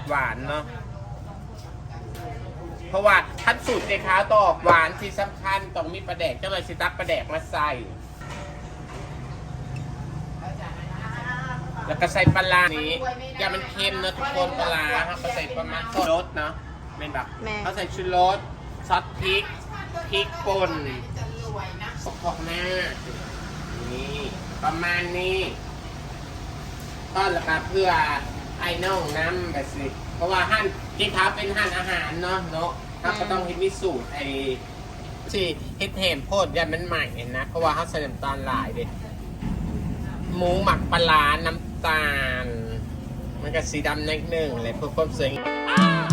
อกหวานเนาะเพราะว่าทัดสูตรเจ๊ขาวต้องออกหวานที่สำคัญต้องมีปลาแดกเจ้าเลยสิตักปลาแดกมาใส่ แล้วก็ใส่ปลาร้านี้อย่ามันเค็มนะทุกคนปลาร้าครับก็ใส่ประมาณรสเนาะเป็นแบบแม่ เขาใส่ชูรสซอสพริกพริกป่นสกอกหน้านี่ประมาณนี้ก็แล้วก็เพื่อ ไอ้น้องน้ำแบบสิเพราะว่าห้านที่เขาเป็นห้านอาหารเนาะเนาะเขาก็ต้องเฮ็ดมิสูตรไอ้ที่เฮ็ดแหมโพดยันมันใหม่นะเพราะว่าเขาใส่น้ำตาลหลายเด็หมูหมักปลาร้าน้ำตาล มันก็สีดำนิดนึงเลยเพื่อความสวยงาม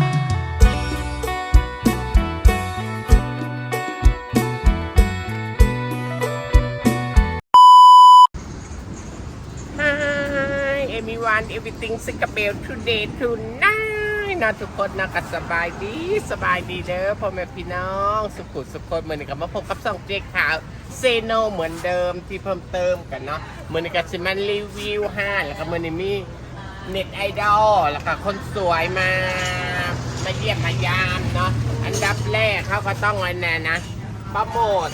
everything s i n g a b e l today tonight นะทุกคนนะก็สบายดีสบายดีเด้อพ่อแม่พี่น้องสุขุสุขคนเหมือนกับมาพบกับสองเจ๊ขาวเซโนเหมือนเดิมที่เพิ่มเติมกันเนาะเหมือนกับซิมันรีวิวห้าแล้วก็เหมือนมีเน็ตไอดอลแล้วก็คนสวยมามาเยี่ยมมายามเนาะอันดับแรกเขาก็ต้องอะไรแน่นะโปรโมท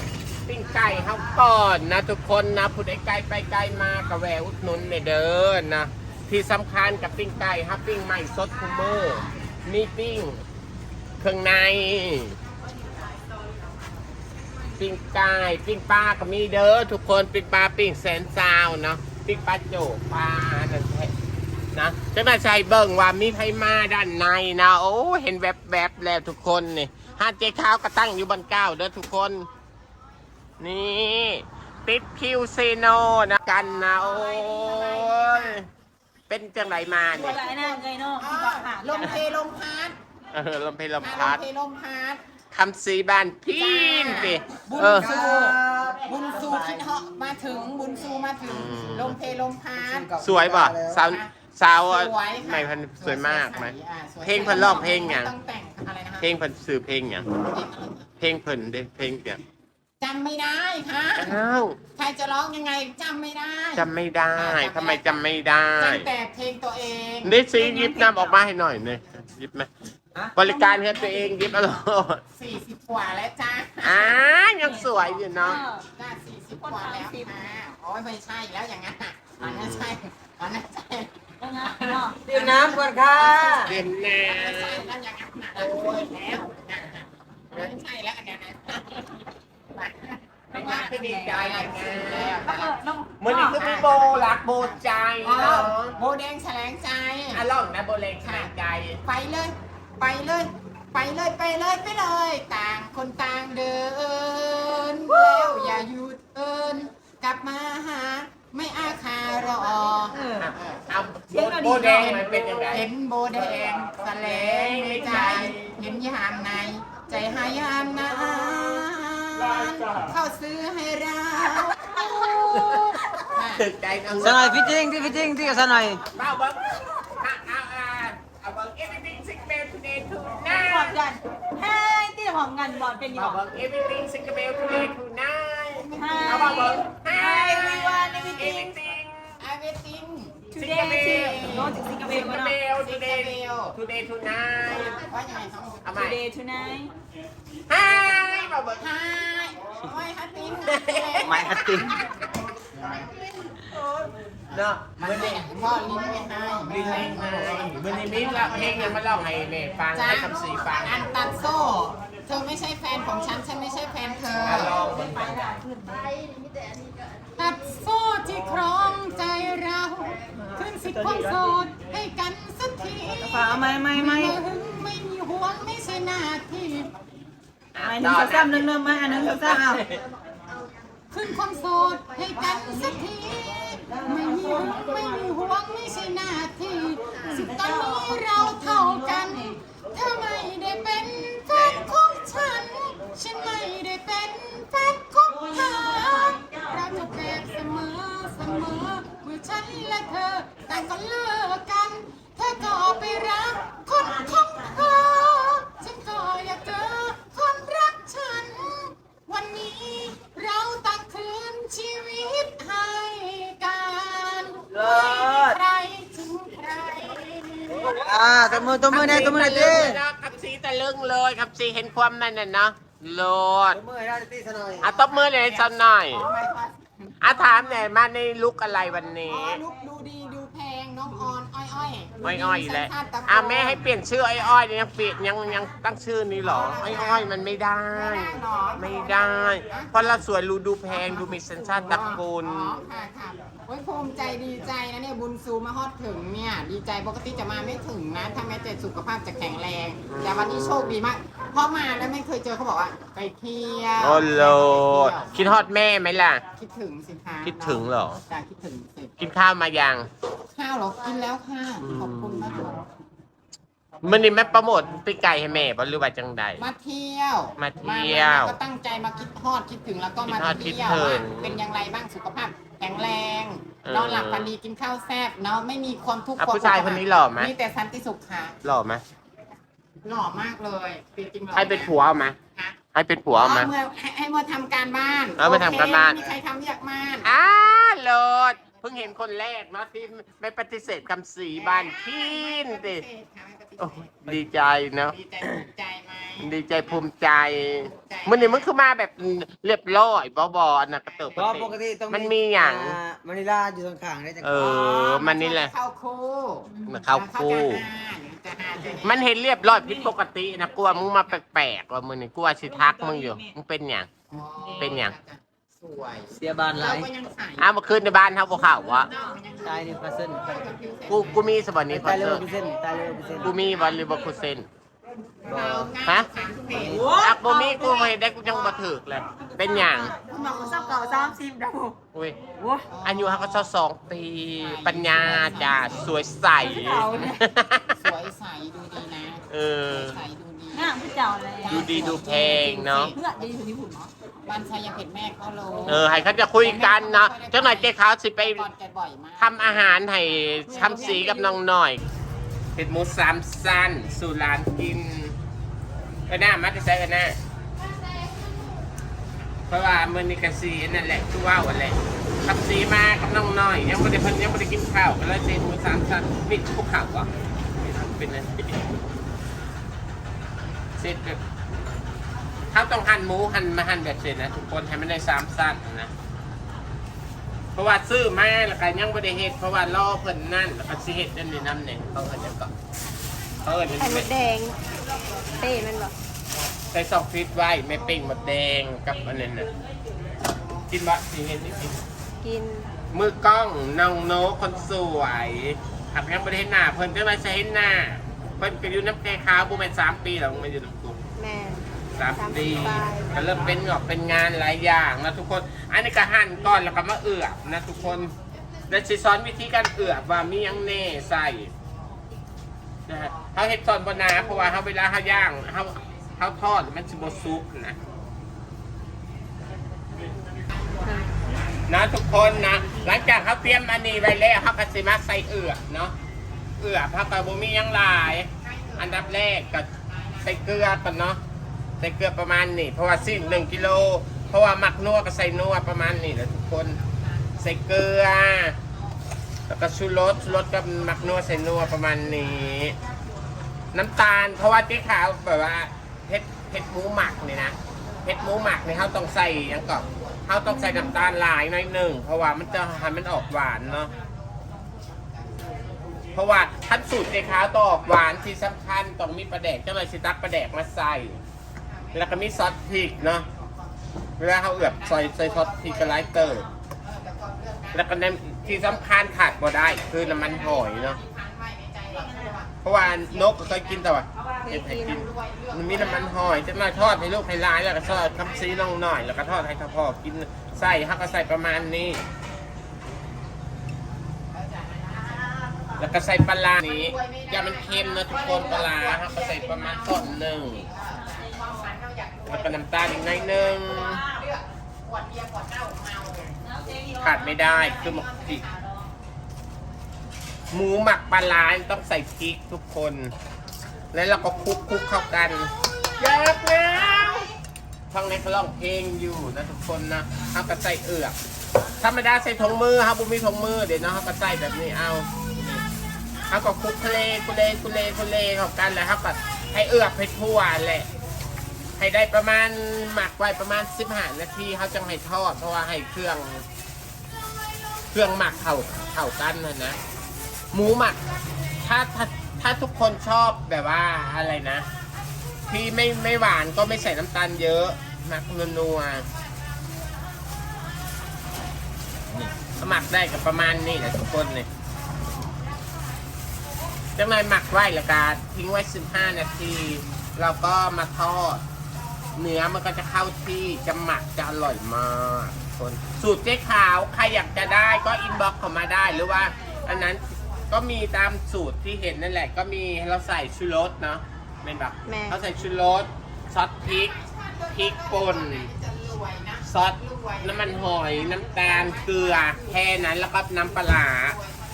ปิ้งไก่เขาก่อนนะทุกคนนะผู้ใดไกลไปไกลมากระแวะอุดหนุนเนี่ยเด้อนะ ที่สำคัญกับปิ้งไก่ฮับปิ้งใหม่สดคูเมอร์มีปิ้งเครื่องใน ปิ้งไก่ปิ้งปลาก็มีเด้อทุกคนปิ้งปลาปิ้งแสนซาวเนาะปิ้งปลาโจกปลานั่นแหละนะจะมาใส่เบิ่งว่ามีไผมาด้านในนะโอ้เห็นแวบๆแล้วทุกคนนี่ห้านเจ๊ขาวก็ตั้งอยู่บนเก้าเด้อทุกคน นี่ติดคิวเซโนนะกันนะโอ้ย เป็นจังไรมาเนี่ยอะไรนะเงยเนาะอ่าลมเพลมพัดเออลมเพลลมอ่าพัดลมเพลมพัดคำสีบานพีนดิบุญเออ สูบุญสูคิดเหาะมาถึงบุญสูมาถึงอืม ลมเพลลมพัด สวยป่ะสาวสาวสวยค่ะไม่พันสวยมากไหมอ่าสวยเพลงเพิ่นร้องเพลงหยัง ต้องแต่งอะไรนะคะเพลงเพิ่นสื่อเพลงอย่างเพลงเพิ่นเด้เพลงเดียว จำไม่ได้ค่ะอ้าวใครจะร้องยังไงจำไม่ได้จำไม่ได้ทำไมจำไม่ได้จำแต่เพลงตัวเองได้ซีหยิบน้ำออกมาให้หน่อยเนี่ยหยิบไหมบริการให้ตัวเองหยิบเอร่อยสี่สิบกว่าแล้วจ้าอ่ายังสวยอยู่เนาะจ้าสี่สิบกว่าแล้วอ่าโอ้ยไม่ใช่แล้วอย่างนั้นอะอันนั้นใช่อันนั้นใช่เนาะดื่มน้ำก่อนค่ะเด่นแน่ไม่ใช่แล้วอย่างนั้นอะโอ้ยแล้วไม่ใช่แล้วอันนี้นะไม่ว่า คือดีใจไงแล้วก็น้องมื่อนี้คือมีโบรักโบใจเนาะโบแดงแฉลงใจอะลองนะโบเล็กขนาดใจ ไปเลย ไปเลย ไปเลยไปเลยไปเลย ต่างคนต่างเดินแล้วอย่าหยุดเอินกลับมาหาไม่อาคารอเอาโบแดงมันเป็นยังไงเห็นโบแดงแสลงในใจ เห็นยามใน ใจหายามนาน เข้าซื้อให้เราถึกใจน้องสหน่อยฟิตติ้งที่ฟิตติ้งที่กับสหน่อยเบ้าเบิ้งเอาเอาเอาเอาเบิ้ง everything six bell today หอม tonight กันให้ที่หอมกันบอลเป็นยังเอาไงเบิ้ง everything six bell today tonight Hi เอาเบิ้ง Hi everyone everything everything ไอเวติง today ที่โน้ตถึงสิงคโป six ร์เนาะ bell today today tonight ว่ายังไงต้องเอาใหม่ today tonight Hi เบ้าเบิ้งฮายโอ้ยฮัตติงไม้ฮัตติ้งเนาะมันมื่อเนี่นี้ยพ่อลิ้นไม่ให้มีเพลงมามื่อนี้มีละเพลงยังมาเล่าให้แม่ฟังจ้าให้คำสีฟังอันตัดโซ่ เธอไม่ใช่แฟนของฉัน ฉันไม่ใช่แฟนเธอ อะลอง ตัดโซ่ที่ครองใจเรา ขึ้นสิทธิ์ความโสดให้กันสักทีฝาเอาไม้ไม้ไม้ไม่หึงไม่มีห่วงไม่ใช่หน้าที่ไม้หนึ่งสองสามหนึ่งหนึ่งไม้อันหนึ่งสองสามเอาขึ้นความโสดให้กันสักที ไม่มีหึงไม่มีห่วงไม่ใช่หน้าที่สิตอนนี้เราเท่ากันเธอไม่ได้เป็นแฟนของฉัน ฉันไม่ ฉันและเธอ แต่างก็เลิกกัน เธอก็ไปรัก คนของเธอ ฉันก็อยากเจอคนรักฉัน วันนี้เราต่างคืนชีวิตให้กันเลิศใครถึงใคร อ่าตบมือตัวมือได้ตัวมือได้เต้กับสีตะลึงเลยกับสีเห็นความนั่นน่ะเนาะโลดมือได้ตีซะหน่อยอะตบมือเลยสักหน่อย อะถามหน่อยมาในลุกอะไรวันนี้ ลุกดูดีดูแพงน้องออนอ้อยอ้อยอ้อยอ้อยๆอีกแล้วสัญชาติตะโกอะแม่ให้เปลี่ยนชื่ออ้อยอ้อยๆเนี่ยยังเปลี่ยนยังยังตั้งชื่อนี้เหรออ้อยอ้อยๆมันไม่ได้ไม่ได้ เพราะเราสวยรูดูแพงดูมีสัญชาติตระกูล อ๋อค่ะค่ะโอ้ยภูมิใจดีใจนะเนี่ยบุญซูมาฮอดถึงเนี่ย ดีใจปกติจะมาไม่ถึงนะ ถ้าแม้แต่สุขภาพจะแข็งแรง แต่วันนี้โชคดีมากเพราะมาแล้วไม่เคยเจอเขาบอกว่า ไปเที่ยวโอ้โลดคิดฮอดแม่ไหมล่ะ คิดถึงสิคะคิดถึงเหรอ จ้ะคิดถึงสิกินข้าวมายัง ข้าวเหรอกินแล้วค่ะขอบคุณมากค่ะ มันนี่แม่โประโมทปีไก่ให้แม่บ่หรือว่าจังใด มาเที่ยวมาเที่ยวมาก็ตั้งใจมาคิดฮอดคิดถึงแล้วก็มาคิดฮอดคิดเที่ยวถึว่างเป็นอย่างไรบ้างสุขภาพแข็งแรงเออ นอนหลับฝันดีกินข้าวแซ่บเนาะไม่มีความทุกข์อะความผู้ชายคนนี้หล่อไหมมีแต่สันติสุขค่ะหล่อไหมหล่อมากเลยจริงๆหล่อให้เป็นผัวเอาไหมฮะให้เป็นผัวเอาไหมเมื่อให้ให้มาทำการบ้านเอามาทำการบ้าน โอเคไม่มีใครทำอยากบ้าน อ้าโหลดเพิ่งเห็นคนแรกเนาะที่ไม่ปฏิเสธคำสีบานพินติโอ้ยดีใจเนาะดีใจภูมิใจไหมดีใจภูมิใจมันนี่มันคือมาแบบเรียบร้อยบอบอันนะกระเติบเพราะปกติต้องมันมีอย่างมานิลาอยู่ตรงข้างได้จังเออมันนี่แหละเข้าคู่มาเข้าคู่จะหาจะหามันเห็นเรียบร้อยผิดปกตินะกลัวมึงมาแปลกๆว่ามึงนี่กลัวสิทักมึงอยู่มึงเป็นหยังอ๋อเป็นหยัง สวยเสียบานหเราลายก็ยังใส่อ้าวเมื่อคืนในบ้านเขาบอกข่าวว่าตายนี่เปอร์เซ็นต์กูกูมีสบันนี้พอตายเลเจยอเปอร์เซ็นต์ตายเลยเปอร์เซ็นต์กูมีบอลหรือบอกกูเซน เราฮะ สามสิบเอ็ดอักบ่มีกูไม่ได้กูยังบ่ถึกเลยเป็นหยังคุณหมอคุณทราบเก่าสามสิบดาวอุ้ยโว้ยอายุเขาก็เท่าสองปีปัญญาจ้าสวยใส สวยใสดูดีนะเออ ใสดูดีหน้าผู้เจ้าเลยดูดีดูแพงเนาะเพื่อดีถึงที่หุ่นเนาะ บ้านชายยังเห็นแม่เขาโลเออให้เขาจะคุยกันเนาะเจ้าหน่อยเจ๊ขาวสิไปก่อนแกบ่อยมากทำอาหารให้ทำสีกับน้องหน่อยเผ็ดหมูสามสั้นสู่ร้านกินเออหน้ามาจะใส่กันหน้าเพราะว่ามือนิกาซีนั่นแหละคือว่าวอะไรขับสีมากับน้องน้อยยังไม่ได้เพิ่นยังไม่ได้กินข้าวก็เลยเซ็นหมูสามชั้นปิดภูเขาก่อนเป็นอะไรเสร็จแบบ เขาต้องหั่นหมูหั่นมาหั่นแบบเสร็จนะทุกคนให้มันได้สามสั้นนะเพราะว่าซื้อมาแล้วก็ยังไม่ได้เฮ็ดเพราะว่ารอเพิ่นนั่นแล้วก็สิเฮ็ดนั่นนี่น้ำเนี่ยเขาเอิ้นหยังก่อนเขาเอิ้นไข่มดแดงเต้มันบอกใส่ซอกฟิตไว้ไม่เป่งหมดแดงกับอันนั้นน่ะกินบะสิเฮ็ดนี่กินกินมือกล้องน้องโนกคนสวยขับยังประเทศหน้าเพิ่นจะมาใช้หน้าเพิ่นก็อยู่น้ำแกขาวบุเป็นสามปีแล้วมันอยู่น้ำกุแม่ สามปีก็เริ่มเป็นหงอกเป็นงานหลายอย่างนะทุกคน อันนี้ก็หั่นก่อนแล้วก็มาเอือบนะทุกคนแล้วสิสอนวิธีการเอือบว่ามียังแน่ใส่นะฮะเขาเห็ดตอนบนนาเพราะว่าเขาเวลาเขาย่างเขาเขาทอดมันสิบดซุปนะนะทุกคนนะหลังจากเขาเตรียมอันนี้ไว้แล้วเขาก็สิมาใส่เอือบเนาะเอือบเขาก็บ่มียังลาย อันดับแรกก็ใส่เกลือก่อนเนาะ ใส่เกลือประมาณนี้เพราะว่าสิ้นหนึ่งกิโล เพราะว่าหมักนัวก็ใส่นัวประมาณนี้แหละทุกคนใส่เกลือ แล้วก็ชูรสชูรสกับหมักนัวใส่นัวประมาณนี้ น้ำตาล เพราะว่าเจ๊ขาวแบบว่าเผ็ดเผ็ดหมูหมักนี่นะเผ็ดหมูหมักนี่เขาต้องใส่ยังก่อนเขาต้องใส่น้ำตาลหลายหน่อยหนึ่งเพราะว่ามันจะให้มันออกหวานเนาะเพราะว่าขั้นสูตรเจ๊ขาวต้องออกหวานที่สำคัญต้องมีปลาแดกเจ้าหน่อยสิตักปลาแดกมาใส่ แล้วก็มีซอสพริกเนาะเวลาเขาเอือบใส่ใส่ซอสพริกกระไรเตอร์ แล้วก็ในที่สำคัญขาดบ่ได้ คือน้ำมันหอยเนาะเพราะว่านกก็เคยกินแต่ว่าเห็ดให้กินมันมีน้ำมันหอยจะมาทอดให้ลูกให้ลานแล้วก็ทอดคำซีน้องหน่อย แล้วก็ทอดให้ข้าพ่อกินใส่ฮักก็ใส่ประมาณนี้ แล้วก็ใส่ปลาร้านี้อย่ามันเค็มนะทุกคนปลาร้าฮักก็ใส่ประมาณต้นหนึ่ง แล้วก็น้ำตาลอีกหน่อยหนึ่งขาดไม่ได้คือหมกพริก หมูหมักปลาร้าต้องใส่พริกทุกคน แล้วเราก็คลุกคลุกเข้ากันอยากแล้วฟังในเขาร้องเพลงอยู่นะทุกคนนะเขาก็ใส่เอือกธรรมดาใส่ถุงมือครับบุมีถุงมือเดี๋ยวนะเขาก็ใส่แบบนี้เอานี่ทเขาก็คลุกทะเลกุเลกุเลกุเลเข้ากันแล้วเขาก็ให้เอือบให้ทั่วแหละ ให้ได้ประมาณหมักไว้ประมาณสิบห้านาทีเขาจังให้ทอด เพราะว่าให้เครื่อง เครื่องหมักเข้าเข้ากันนะนะหมูหมัก ถ้าถ้าถ้าทุกคนชอบแบบว่าอะไรนะที่ไม่ไม่หวานก็ไม่ใส่น้ำตาลเยอะหมักนัวนี่หมักได้กับประมาณนี้แหละทุกคนเนี่ยจังเลยหมักไว้แล้วก็ทิ้งไว้ 15 นาที เราก็มาทอด เนื้อมันก็จะเข้าที่จะหมักจะอร่อยมากคนสูตรเจ๊ขาวใครอยากจะได้ก็อินบ็อกเข้ามาได้หรือว่า อันนั้นก็มีตามสูตรที่เห็นนั่นแหละ ก็มีเราใส่ชูรสเนาะเป็นแบบแม่เขาใส่ชูรสซอสพริกพริกป่นซอสน้ำมันหอยน้ำตาลเกลือแค่นั้นแล้วก็น้ำปลาร้า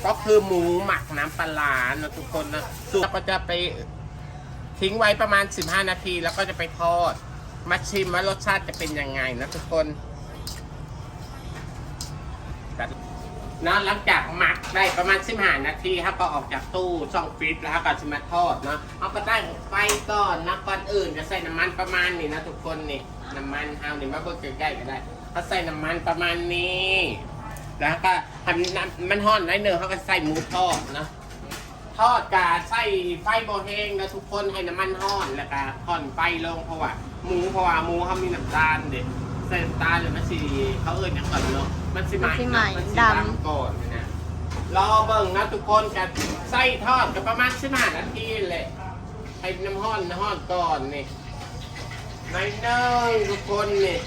ก็คือหมูหมักน้ำปลาร้านะทุกคนนะสูตรก็จะไป ทิ้งไว้ประมาณ 15 นาทีแล้วก็จะไปทอด มาชิมว่ารสชาติจะเป็นยังไงนะทุกคนนะหลังจากหมักได้ประมาณ15นาทีครับก็ออกจากตู้ช่องฟรีซแล้วครับก็จะมาทอดเนาะเอาไปตั้งไฟก่อนนะก่อนอื่นจะใส่น้ำมันประมาณนี้นะทุกคนนี่น้ำมันเฮานี่มาเบิกใกล้ๆก็ได้เขาใส่น้ำมันประมาณนี้แล้วก็ทำน้ำมันห่อนน้เนื้อเขาก็ใส่หมูทอดเนาะทอดกาใส่ไฟโบแห้งนะทุกคนให้น้ำมันห้อนแล้วก็ค่อนไฟลงเพราะว่า หมูเพราะว่าหมูเขามีน้ำตาลเด็ดใส่น้ำตาลเลยมันสิเขาเอิ้นอย่างก่อนเนาะมันสิไหมมันสิไหม้มันสิดำดำก่อนนะรอเบิ่งนะทุกคนกันไส้ทอดกับประมาณสิบห้านาทีเลยให้น้ำห้อนน้ำห้อนก่อนนี่ในเนิ่งทุกคนนี่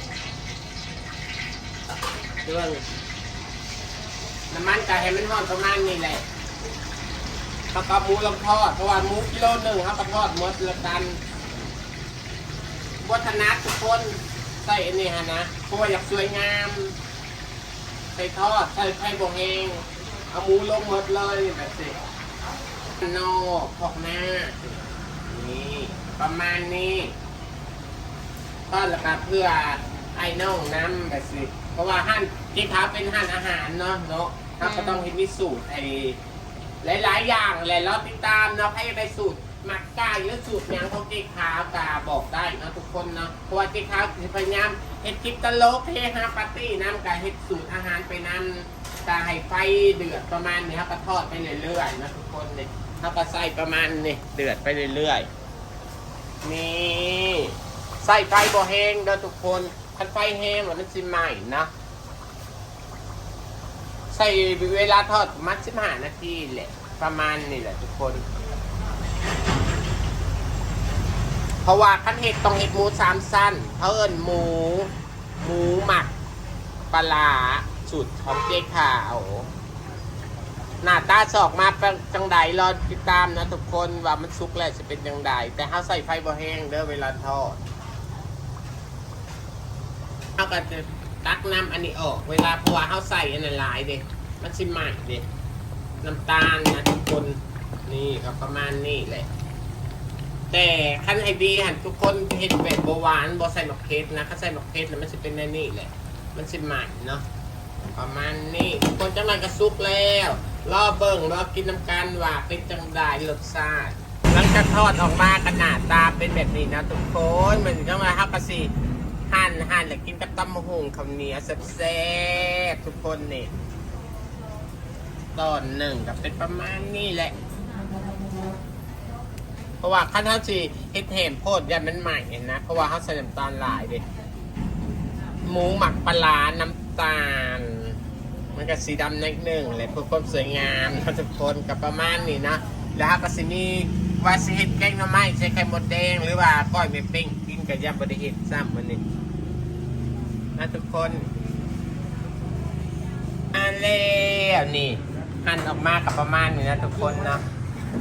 เรื่องน้ำมันกะให้มันห้อนประมาณนี้แหละเขาก็หมูลงทอดเพราะว่าหมูกิโลหนึ่งเขาก็ทอดหมดละกัน วัฒนะทุกคนใส่อันนี้ฮะนะเพราะว่าอยากสวยงาม ใส่ทอดใส่ไข่บงเองเอาหมูลงหมดเลยแบบนี้นอกพอกหน้า นี่ประมาณนี้ทอดแล้วก็เพื่อไอ้น่องน้ำแบบสิ เพราะว่าห้านที่เขาเป็นห้านอาหารเนาะเนาะเขาก็ต้องเห็นมีสูตรไอ้หลายๆอย่างแหละเราติดตามเนาะให้ได้สูตรห มักไก่หรือสูตรยังของเจ๊ขาวกาบอกได้นะทุกคนเนาะเพราะว่าเจ๊ขาวพยายามเฮ็ดคลิปตลกเฮฮาปาร์ตี้น้ำกาเฮ็ดสูตรอาหารไปน้ำกาให้ไฟเดือดประมาณนี้ครับก็ทอดไปเรื่อยๆนะทุกคนเนี่ยเขาก็ใส่ประมาณนี้เดือดไปเรื่อยๆนี่ใส่ไฟบ่แห้งเด้อทุกคนคันไฟแห้งมันสิไหม้นะใส่เวลาทอดมัดสิบห้านาทีแหละประมาณนี่แหละทุกคน เพราะว่าขั้นเห็ดต้องเห็ดหมูสามสั้นเขาเอิญหมู หมูหมักปลาสูตรของเจ๊ขาวหน้าตาสอกมาเป็นจังใดรอติดตามนะทุกคนว่ามันสุกแล้วจะเป็นจังใดแต่เขาใส่ไฟบ่แห้งเด้อเวลาทอดเขาก็จะตักน้ำอันนี้ออก เวลาพราะว่าเขาใส่อันนั้นหลายเด็มันสิมใหม่เด็น้ำตาลนะทุกคนนี่ครับประมาณนี้แหละ แต่ขั้นไอดีหันทุกคนเห็ดแบบโบหวานโบใส่หมกเพชรนะถ้าใส่หมกเพชรแล้วมันจะเป็นแน่นี่แหละ มันสิใหม่เนาะประมาณนี้ทุกคนจังไรก็ซุกแล้วรอเบิ่งรอกินน้ำกันว่าเป็นจังไดรสชาติหลังจากทอดออกมาขนาดตาเป็นแบบนี้นะทุกคนมันจังไรฮักกะสีหั่นหั่นแล้วกินกับตำมะฮุงคำเนียแซ่บๆทุกคนนี่ตอนหนึ่งกับเป็นประมาณนี้แหละ ราะว่าขั้นเท่าสีเฮ็ดเห็มโพดยันมันใหม่เห็นนะ เพราะว่าเขาใส่น้ำตาลหลายเด็หมูหมักปลาร้าน้ำตาล มันก็สีดำนิดหนึ่งเลยเพื่อความสวยงามนะทุกคนกับประมาณนี้นะแล้วเขาก็สิมีว่าสิเฮ็ดแกงหน่อไม้ใช้ไข่มดแดง หรือว่าก้อยเมเป้งกินกับยำบดเฮ็ดซ้ำมันนี่นะทุกคนอันแล้วนี่หั่นออกมากับประมาณนี้นะทุกคนนะ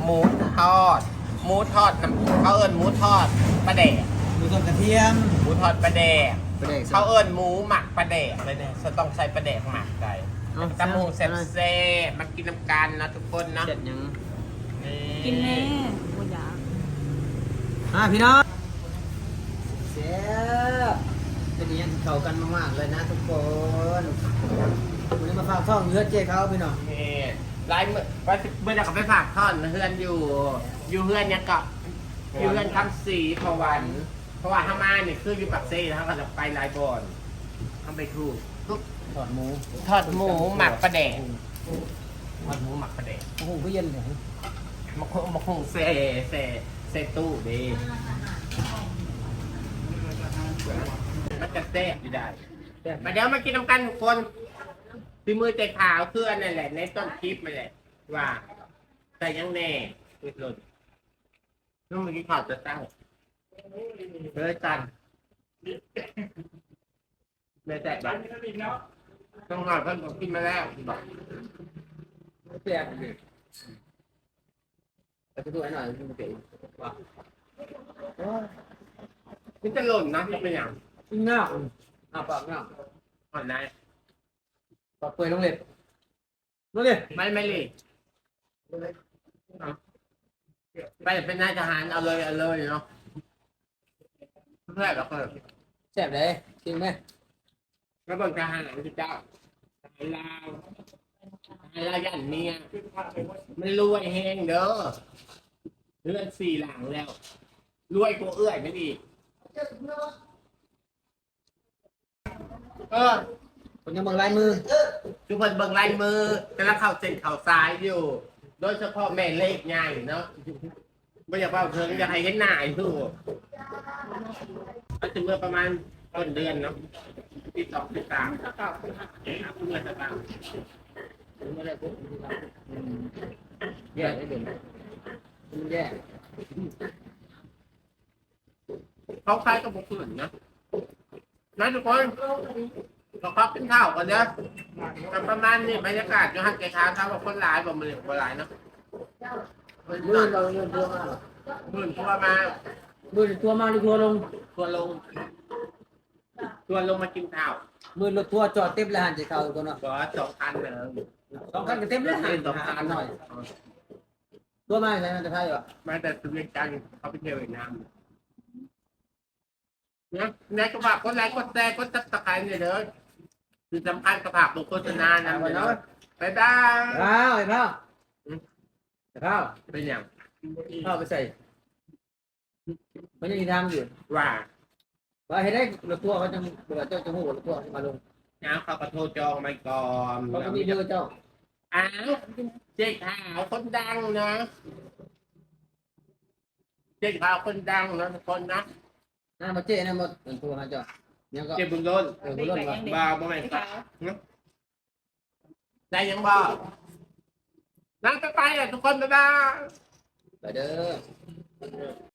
หมูทอด หมูทอดน้ำเขาเอิ้นหมูทอดปลาแดกดูต้นกระเทียมหมูทอดปลาแดกประเด็กเขาเอิ้นหมูหมักปลาแดกเลยเนี่ยจะต้องใส่ปลาแดกหมักไก่เอาตำหูแซ่บๆมากินน้ำกันนะทุกคนนะเจ็ดยังกินแน่บุญยาอะพี่น้องเสียบเป็นอยังที่เข้ากันมากๆเลยนะทุกคนวันนี้มาฝากท่องเลือดเจ๊เขาพี่น้อง นี่ไลฟ์เมื่อว่าสิเมื่อจะกลับไปฝากท่อนเพื่อนอยู่ อยู่เพื่อนเนี่ยก็อยู่เพื่อนคำสีพอวันเพราะว่าถ้ามาเนี่ยคืออยู่ปักเซ่แล้วก็จะไปไลฟ์บอลทำไปถูกทุกถอดหมูทอดหมูหมักปลาแดกทอดหมูหมักปลาแดกโอ้โหก็เย็นเลยมะคงมะคงเซ่เซ่เซ่ตู้ดีมันจะแซ่บอยู่ได้ มาเดี๋ยวมากินน้ำกันทุกคน ฝีมือเจ๊ขาวคืออันนั่นแหละ ในต้นคลิปมาแหละ ว่าใส่ยังแน่อุดหลุดนุ่มเมื่อกี้ข่าวจะตั้งเลยจันเลยแตกบ้างต้องหน่อยเพิ่มผมกินมาแล้วบอกแซ่บเลยไปดูไอ้หน่อยมันเป็นว่านี่จะหล่นนะจะเป็นอย่างอิงเงาอะปากเงาอ่อนได้ ปากเปื่อยลงเล็บลงเล็บไม่ไม่เลยเอาไปเป็นนายทหารเอาเลยเอาเลยเนาะเพื่อนเราก็แซ่บเลยจริงไหมแล้วบนทหารคือเจ้าทหารลาวทหารลาวยันเมียมันรวยแฮงเด้อเลื่อนสี่หลังแล้วรวยกว่าเอื้อยไม่ดีกเออ คนยังเบิ่งลายมือทุกคนเบิ่งลายมือกำลังเข้าเส้นเข่าซ้ายอยู่ โดยเฉพาะแม่เล็กใหญ่เนาะไม่อยากว่าเพิ่งอยากให้เห็นหน้าไอ้ทูก็จะเมื่อประมาณต้นเดือนเนาะที่สองที่สามเมื่อจะตามแย่ได้เด่นมันแย่เขาคล้ายกับพวกอื่นนะนะทุกคน เราพักกินข้าวกันเด้อแต่ประมาณนี้บรรยากาศอยู่หันไกลช้าครับว่าคนหลายบ่มือคนหลายเนาะมือเราเงินตัวมาหมื่นตัวมามือตัวมาหรือทัวลงทัวร์ลงทัวร์ลงมากินข้าวมือรถทัวร์จอดเต็มเลยหันใจเขาตัวเนาะก็สองพันหนึ่งสองคันก็เต็มเลยหันสองพันหน่อยตัวมาใช่ไหมจะใช่หรอมาแต่สุริจันทร์เขาไปเที่ยวเวียดนามนะนายก็ฝากกดไลค์กดแชร์กดซับสไครต์เนี่ยเด้อ คือสำคัญก็ฝากดูโฆษณานำเลยเนาะบ๊ายบายข้าวไอ้ข้าวข้าวเป็นอย่างข้าวไปใส่มันยังทำอยู่ว่าว่าเห็นได้รถทัวร์เขาจะเบื่อเจ้าจะหูรถทัวร์มาลงน้าเขาก็โทรจองมาก่อนเขาก็มีเบอร์เจ้าอ้าวเจ๊ขาวคนดังนะเจ๊ขาวคนดังนะทุกคนนะหน้ามาเจ๊นะหมดรถทัวร์มาเจ้า เนี่ยก็เจ๊บุญล้นเออบุญรอดว่าบ่าวบ่แม่นปะได้ยังบ่นั่งไปไปอะทุกคนบ๊ายบาย ไปเด้อ